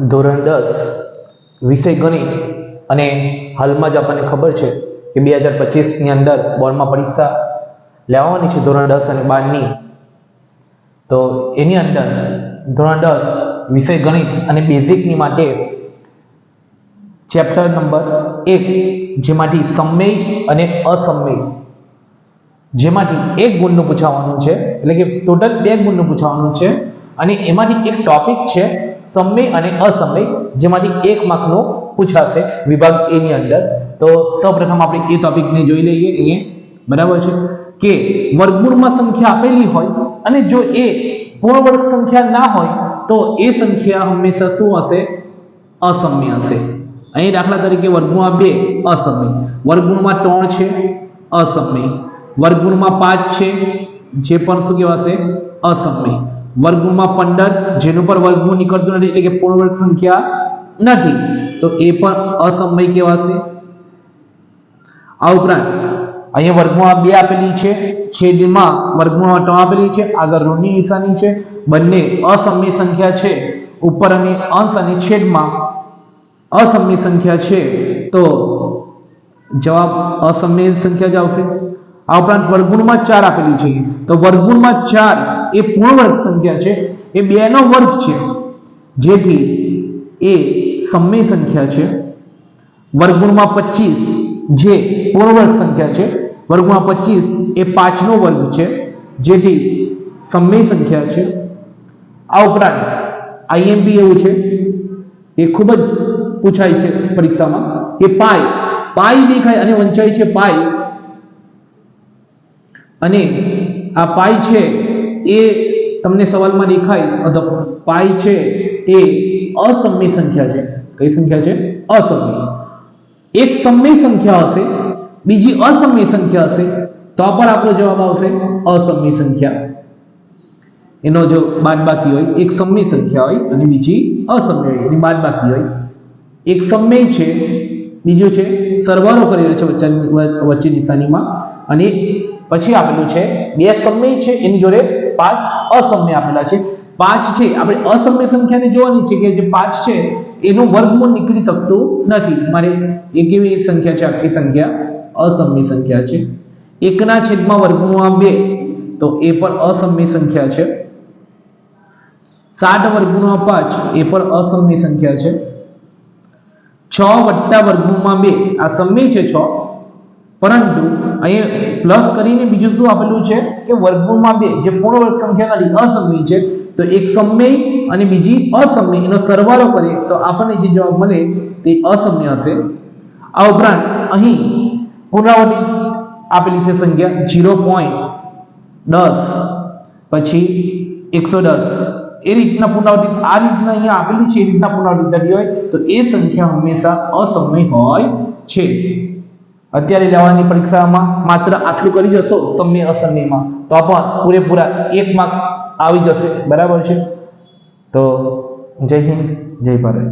ધોરણ દસ, વિષય ગણિત અને હાલમાં જ આપણને ખબર છે કે બે હજાર પચીસની અંદર બોર્ડમાં પરીક્ષા લેવાની છે ધોરણ દસ અને બારની. તો એની અંદર ધોરણ દસ, વિષય ગણિત અને બેઝિકની માટે ચેપ્ટર નંબર એક, જેમાંથી સમય અને અસમય. જેમાંથી એક ગુણનું પૂછાવાનું છે, એટલે કે ટોટલ બે ગુણનું પૂછાવાનું છે અને એમાંથી એક ટોપિક છે સમય અને અસમય, જેમાંથી એક માર્કનો પૂછાશે વિભાગ એની અંદર. તો સૌપ્રથમ આપણે એ ટોપિકને જોઈ લઈએ અહીંયા. બરાબર છે? કે વર્ગમૂળમાં સંખ્યા આપેલી હોય અને જો એ પૂર્ણ વર્ગ સંખ્યા ના હોય, તો એ સંખ્યા હંમેશા શું હશે? અસમ્ય હશે. અહીં દાખલા તરીકે વર્ગમૂળમાં બે, અસમય. વર્ગમૂળમાં ત્રણ છે, અસમય. વર્ગમૂળમાં પાંચ છે, જે પણ શું કહેવાશે? અસમય. વર્ગમૂળમાં પંદર, જેનું પર વર્ગમૂળ નીકળતું નથી, એટલે કે પૂર્ણ સંખ્યા નથી. તો એ પણ અસમય કહેવાશે આ ઉપરાંત, અહીંયા વર્ગમાં બે આપેલી છે. છેદમાં વર્ગમાં ત્રણ આપેલી છે. આગળ ઋણની નિશાની છે. બંને અસમય સંખ્યા છે. ઉપર અને અંશ અને છેદમાં અસમય સંખ્યા છે. તો જવાબ અસમય સંખ્યા જ આવશે. આ ઉપરાંત વર્ગુણમાં ચાર આપેલી છે. તો વર્ગુણમાં ચાર એ પૂર્ણવર્ગ સંખ્યા છે. એ બે નો વર્ગ છે. જેથી એ સમય સંખ્યા છે. વર્ગમૂળમાં પચીસ જે પૂર્ણવર્ગ સંખ્યા છે. વર્ગમાં પચીસ એ પાંચનો વર્ગ છે. જેથી સમય સંખ્યા છે. આ ઉપરાંત આઈએમપી એવું છે. એ ખૂબ જ પૂછાય છે પરીક્ષામાં કે પાય પાય દેખાય અને વંચાય છે પાય અને આ પાય છે એ તમને સવાલમાં દેખાય અથવા પાય છે એ અસમય સંખ્યા છે. કઈ સંખ્યા છે? અસમય એક સમય સંખ્યા હશે, બીજી અસમય સંખ્યા હશે, તો પણ આપણો જવાબ આવશે અસમય સંખ્યા. એનો જો બાદબાકી હોય, એક સમય સંખ્યા હોય અને બીજી અસમય હોય, એની બાદબાકી હોય. એક સમય છે, બીજું છે, સરવાળો કરેલો છે વચ્ચે વચ્ચે નિશાનીમાં અને પછી આપેલું છે, બે સમય છે, એની જોડે પાંચ અસમ્ય આપેલા છે. પાંચ છે, આપણે અસમ્ય સંખ્યાને જોવાની છે કે જે પાંચ છે, એનું વર્ગમૂળ નીકળી શકતું નથી. મારે એ કેવી સંખ્યા છે, આખી સંખ્યા અસમ્ય સંખ્યા છે. એકના છેદમાં વર્ગમૂળમાં બે, તો એ પણ અસમય સંખ્યા છે. સાત વર્ગમૂળમાં પાંચ, એ પણ અસમ્ય સંખ્યા છે. છ વત્તા વર્ગમૂળમાં બે, આ સમ્ય છે છ. પરંતુ અહીં પ્લસ કરીને બીજું શું આપેલું છે કે વર્ગમૂળમાં બે, જે પૂર્ણ વર્ગ સંખ્યા નથી અસમય છે, તો એક સમય અને બીજી અસમય એનો સરવાળો કરીએ તો આપણને જે જવાબ મળે તે અસમય હશે. આ ઉપરાંત અહીં પુનરાવર્તિત આપેલી છે સંખ્યા જીરો પોઈન્ટ દસ, પછી એકસો દસ. એ રીતના પુનરાવર્તિત, આ રીતના અહીંયા આપેલી છે, એ રીતના પુનરાવર્તિત થતી હોય તો એ સંખ્યા હંમેશા અસમય હોય છે. અત્યારે લેવાની પરીક્ષામાં માત્ર આટલું કરી જશો સમય અસમયમાં તો પણ પૂરેપૂરા એક માર્ક્સ આવી જશે. બરાબર છે? તો જય હિન્દ, જય ભારત.